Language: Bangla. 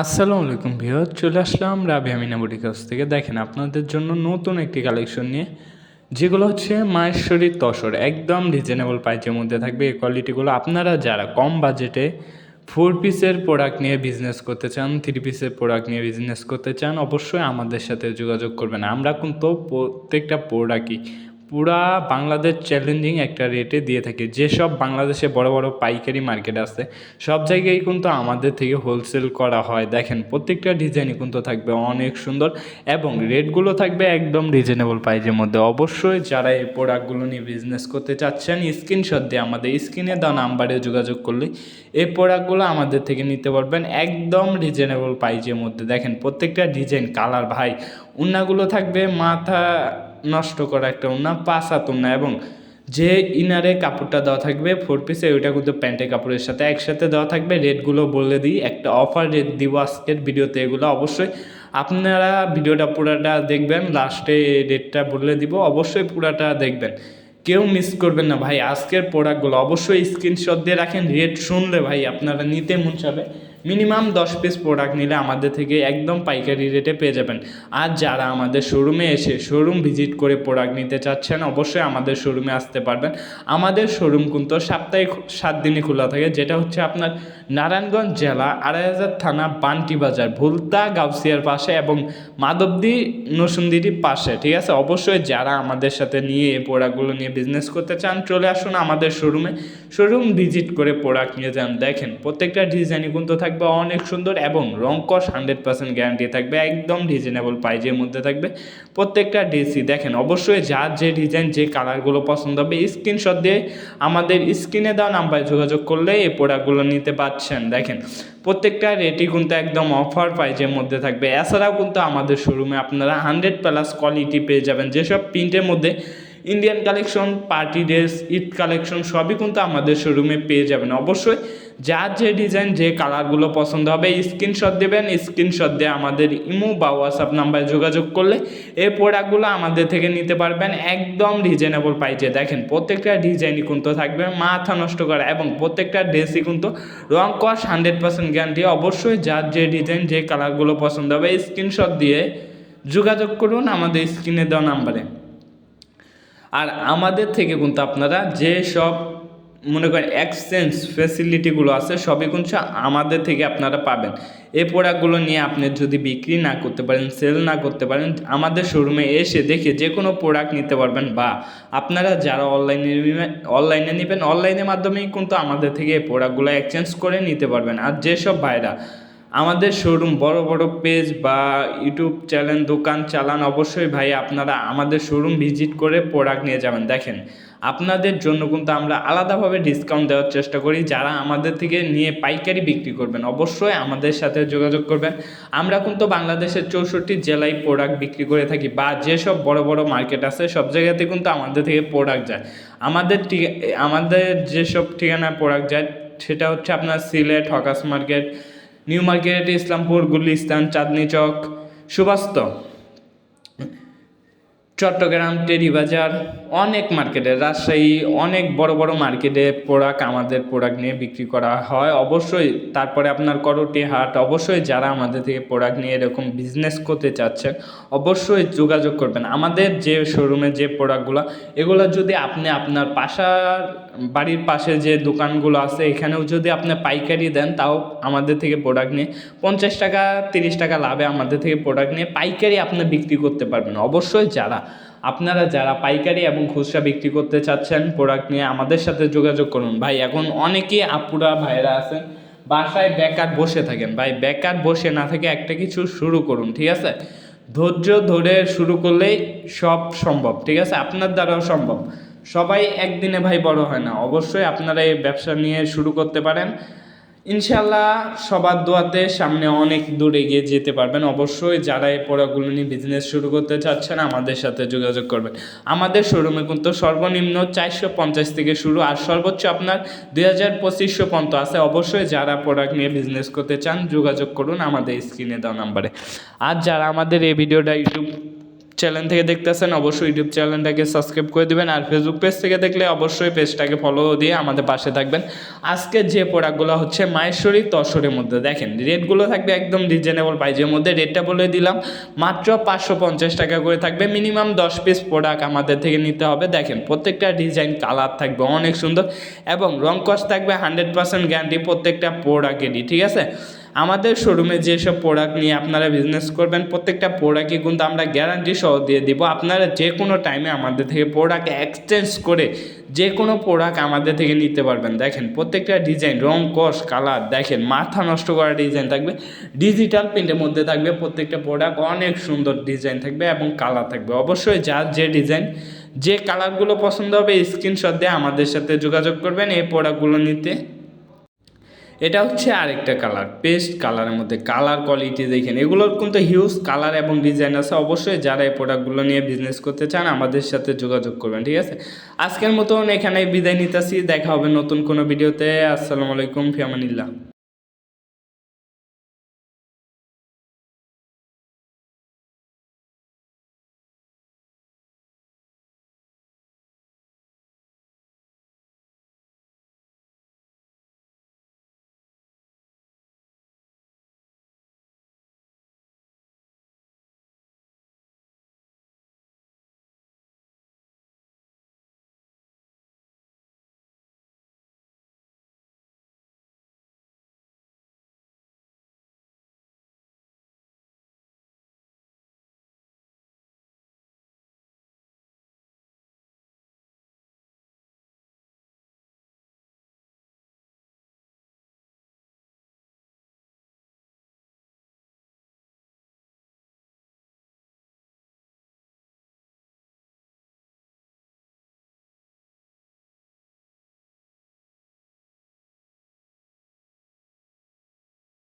আসসালামু আলাইকুম ভিউয়ার চলে আসলাম রাবি আমিনা বুটিক হাউস থেকে। দেখেন, আপনাদের জন্য নতুন একটি কালেকশন নিয়ে, যেগুলো হচ্ছে মায়েশ্বরীর তসর। একদম রিজনেবল প্রাইসের মধ্যে থাকবে। এই কোয়ালিটিগুলো আপনারা যারা কম বাজেটে ফোর পিসের প্রোডাক্ট নিয়ে বিজনেস করতে চান থ্রি পিসের প্রোডাক্ট নিয়ে বিজনেস করতে চান, অবশ্যই আমাদের সাথে যোগাযোগ করবেন। আমরা কিন্তু প্রত্যেকটা প্রোডাক্টই পুরা বাংলাদেশ চ্যালেঞ্জিং একটা রেটে দিয়ে থাকে। যেসব বাংলাদেশে বড় বড় পাইকারি মার্কেট আছে, সব জায়গায় কিন্তু আমাদের থেকে হোলসেল করা হয়। দেখেন, প্রত্যেকটা ডিজাইনই কিন্তু থাকবে অনেক সুন্দর এবং রেটগুলো থাকবে একদম রিজনেবল প্রাইজের মধ্যে। অবশ্যই যারা এই প্রোডাক্টগুলো নিয়ে বিজনেস করতে চাচ্ছেন স্ক্রিনশট দিয়ে আমাদের স্ক্রিনে দেওয়া নাম্বারে যোগাযোগ করলে এই প্রোডাক্টগুলো আমাদের থেকে নিতে পারবেন একদম রিজনেবল প্রাইজের মধ্যে। দেখেন, প্রত্যেকটা ডিজাইন কালার ভাই উন্নাগুলো থাকবে মাথা নষ্ট করা একটা পাঁচ হাত উন্না এবং যে ইনারে কাপড়টা দেওয়া থাকবে ফোর পিসে ওইটা কিন্তু প্যান্টের কাপড়ের সাথে একসাথে দেওয়া থাকবে। রেটগুলো বলে দিই, একটা অফার রেট দিব আজকের ভিডিওতে এগুলো অবশ্যই। আপনারা ভিডিওটা পুরাটা দেখবেন লাস্টে রেটটা বলে দিব, অবশ্যই পুরাটা দেখবেন। কেউ মিস করবেন না ভাই, আজকের প্রোডাক্টগুলো অবশ্যই স্ক্রিনশট দিয়ে রাখেন রেট শুনলে ভাই আপনারা নিতে মন চাবে। মিনিমাম দশ পিস প্রোডাক্ট নিলে আমাদের থেকে একদম পাইকারি রেটে পেয়ে যাবেন। আর যারা আমাদের শোরুমে এসে শোরুম ভিজিট করে প্রোডাক্ট নিতে চাচ্ছেন, অবশ্যই আমাদের শোরুমে আসতে পারবেন। আমাদের শোরুম কিন্তু সাপ্তাহিক সাত দিনই খোলা থাকে, যেটা হচ্ছে আপনার নারায়ণগঞ্জ জেলা আড়াই হাজার থানা বান্টি বাজার, ভুলতা গাউসিয়ার পাশে এবং মাধবদী নসুন্দিরির পাশে, ঠিক আছে? অবশ্যই যারা আমাদের সাথে নিয়ে এই প্রোডাক্টগুলো নিয়ে বিজনেস করতে চান, চলে আসুন আমাদের শোরুমে শোরুম ভিজিট করে প্রোডাক্ট নিয়ে যান। দেখেন, প্রত্যেকটা ডিজাইনই কিন্তু থাকবে অনেক সুন্দর এবং রং কস হান্ড্রেড পার্সেন্ট গ্যারান্টি থাকবে, একদম রিজনেবল প্রাইজের মধ্যে থাকবে। প্রত্যেকটা ডিসি দেখেন, অবশ্যই যার যে ডিজাইন যে কালারগুলো পছন্দ হবে স্ক্রিনশট দিয়ে আমাদের স্ক্রিনে দেওয়া নাম্বারে যোগাযোগ করলে এই প্রোডাক্টগুলো নিতে পারছেন। দেখেন, প্রত্যেকটা রেটই কিন্তু একদম অফার প্রাইজের মধ্যে থাকবে। এছাড়াও কিন্তু আমাদের শোরুমে আপনারা হান্ড্রেড প্লাস কোয়ালিটি পেয়ে যাবেন। যেসব প্রিন্টের মধ্যে Indian collection party dress Eid collection সবই কিন্তু আমাদের শোরুমে পেয়ে যাবেন। অবশ্যই যার যে ডিজাইন যে কালারগুলো পছন্দ হবে স্ক্রিনশট দেবেন স্ক্রিনশট দিয়ে আমাদের ইমো বা হোয়াটসঅ্যাপ নাম্বারে যোগাযোগ করলে এই প্রোডাক্টগুলো আমাদের থেকে নিতে পারবেন একদম রিজনেবল প্রাইজে দেখেন, প্রত্যেকটা ডিজাইনই কিন্তু থাকবে, মাথা নষ্ট করা এবং প্রত্যেকটা ড্রেসই কিন্তু রং কস হান্ড্রেড পার্সেন্ট গ্যারান্টি অবশ্যই যার যে ডিজাইন যে কালারগুলো পছন্দ হবে স্ক্রিনশট দিয়ে যোগাযোগ করুন আমাদের স্ক্রিনে দেওয়া নাম্বারে। আর আমাদের থেকে কিন্তু আপনারা যে সব, মনে করেন এক্সচেঞ্জ ফেসিলিটিগুলো আছে, সবই কিন্তু আমাদের থেকে আপনারা পাবেন। এই প্রোডাক্টগুলো নিয়ে আপনি যদি বিক্রি না করতে পারেন সেল না করতে পারেন, আমাদের শোরুমে এসে দেখে যে কোনো প্রোডাক্ট নিতে পারবেন বা আপনারা যারা অনলাইনে অনলাইনে নেবেন অনলাইনের মাধ্যমেই কিন্তু আমাদের থেকে এই প্রোডাক্টগুলো এক্সচেঞ্জ করে নিতে পারবেন। আর যেসব ভাইরা আমাদের শোরুম বড় বড় পেজ বা ইউটিউব চ্যানেল দোকান চালান অবশ্যই ভাই আপনারা আমাদের শোরুম ভিজিট করে প্রোডাক্ট নিয়ে যাবেন। দেখেন, আপনাদের জন্য কিন্তু আমরা আলাদাভাবে ডিসকাউন্ট দেওয়ার চেষ্টা করি। যারা আমাদের থেকে নিয়ে পাইকারি বিক্রি করবেন, অবশ্যই আমাদের সাথে যোগাযোগ করবেন। আমরা কিন্তু বাংলাদেশের চৌষট্টি জেলায় প্রোডাক্ট বিক্রি করে থাকি বা যেসব বড় বড় মার্কেট আছে, সব জায়গাতে কিন্তু আমাদের থেকে প্রোডাক্ট যায়। আমাদের আমাদের যেসব ঠিকানায় প্রোডাক্ট যায়, সেটা হচ্ছে আপনার Sylhet, hawkers market new market Islampur Gulistan Chandni Chowk Subastu. Chattogram Terribazar, অনেক মার্কেটে রাজশাহী, অনেক বড় বড় মার্কেটে প্রোডাক্ট আমাদের প্রোডাক্ট নিয়ে বিক্রি করা হয়। অবশ্যই তারপরে আপনার করটি হাট, অবশ্যই যারা আমাদের থেকে প্রোডাক্ট নিয়ে এরকম বিজনেস করতে চাচ্ছেন, অবশ্যই যোগাযোগ করবেন। আমাদের যে শোরুমে যে প্রোডাক্টগুলো এগুলো যদি আপনি আপনার পাশার বাড়ির পাশে যে দোকানগুলো আছে, এখানেও যদি আপনি পাইকারি দেন, তাও আমাদের থেকে প্রোডাক্ট নিয়ে পঞ্চাশ টাকা, তিরিশ টাকা লাভে আমাদের থেকে প্রোডাক্ট নিয়ে পাইকারি আপনি বিক্রি করতে পারবেন। অবশ্যই যারা আপনারা যারা পাইকারি এবং খুচরা বিক্রি করতে চাচ্ছেন প্রোডাক্ট নিয়ে আমাদের সাথে যোগাযোগ করুন। ভাই, এখন অনেকেই আপুরা ভাইরা আছেন, বাসায় বেকার বসে থাকেন। ভাই, বেকার বসে না থেকে একটা কিছু শুরু করুন, ঠিক আছে? ধৈর্য ধরে শুরু করলেই সব সম্ভব, ঠিক আছে? আপনার দ্বারাও সম্ভব। সবাই একদিনে ভাই বড় হয় না। অবশ্যই আপনারা এই ব্যবসা নিয়ে শুরু করতে পারেন। ইনশাল্লাহ সবার দোয়াতে সামনে অনেক দূর এগিয়ে যেতে পারবেন। অবশ্যই যারা এই প্রোডাক্টগুলো নিয়ে বিজনেস শুরু করতে চাচ্ছেন, আমাদের সাথে যোগাযোগ করবেন। আমাদের শোরুমে কিন্তু সর্বনিম্ন চারশো পঞ্চাশ থেকে শুরু আর সর্বোচ্চ আপনার দুই হাজার পঁচিশশো পর্যন্ত আছে। অবশ্যই যারা প্রোডাক্ট নিয়ে বিজনেস করতে চান, যোগাযোগ করুন আমাদের স্ক্রিনে দেওয়া নাম্বারে আর যারা আমাদের এই ভিডিওটা ইউটিউব চ্যানেল থেকে দেখতেছেন, অবশ্যই ইউটিউব চ্যানেলটাকে সাবস্ক্রাইব করে দিবেন আর ফেসবুক পেজ থেকে দেখলে অবশ্যই পেজটাকে ফলো দিয়ে আমাদের পাশে থাকবেন। আজকে যে প্রোডাক্টগুলো হচ্ছে মায়েশ্বরী তসরের মধ্যে, দেখেন রেটগুলো থাকবে একদম রিজনেবল প্রাইজের মধ্যে। রেটটা বলে দিলাম, মাত্র পাঁচশো পঞ্চাশ টাকা করে থাকবে। মিনিমাম দশ পিস প্রোডাক্ট আমাদের থেকে নিতে হবে। দেখেন প্রত্যেকটা ডিজাইন কালার থাকবে, অনেক সুন্দর। এবং রং কস্ট থাকবে হান্ড্রেড পার্সেন্ট গ্যারান্টি প্রত্যেকটা প্রোডাক্টেরই ঠিক আছে? আমাদের শোরুমে যেসব প্রোডাক্ট নিয়ে আপনারা বিজনেস করবেন, প্রত্যেকটা প্রোডাক্টই কিন্তু আমরা গ্যারান্টি সহ দিয়ে দিব। আপনারা যে কোনো টাইমে আমাদের থেকে প্রোডাক্ট এক্সচেঞ্জ করে যে কোনো প্রোডাক্ট আমাদের থেকে নিতে পারবেন। দেখেন, প্রত্যেকটা ডিজাইন রং কস কালার দেখেন, মাথা নষ্ট করা ডিজাইন থাকবে ডিজিটাল প্রিন্টের মধ্যে থাকবে, প্রত্যেকটা প্রোডাক্ট অনেক সুন্দর ডিজাইন থাকবে এবং কালার থাকবে। অবশ্যই যার যে ডিজাইন যে কালারগুলো পছন্দ হবে স্ক্রিনশট দিয়ে আমাদের সাথে যোগাযোগ করবেন এই প্রোডাক্টগুলো নিতে। এটা হচ্ছে আরেকটা কালার পেস্ট কালারের মধ্যে কালার কোয়ালিটি দেখেন, এগুলোর কিন্তু হিউজ কালার এবং ডিজাইন আছে। অবশ্যই যারা এই প্রোডাক্টগুলো নিয়ে বিজনেস করতে চান, আমাদের সাথে যোগাযোগ করবেন, ঠিক আছে? আজকের মতন এখানে বিদায় নিতেছি, দেখা হবে নতুন কোনো ভিডিওতে আসসালামু আলাইকুম, ফিয়ামানিল্লাহ।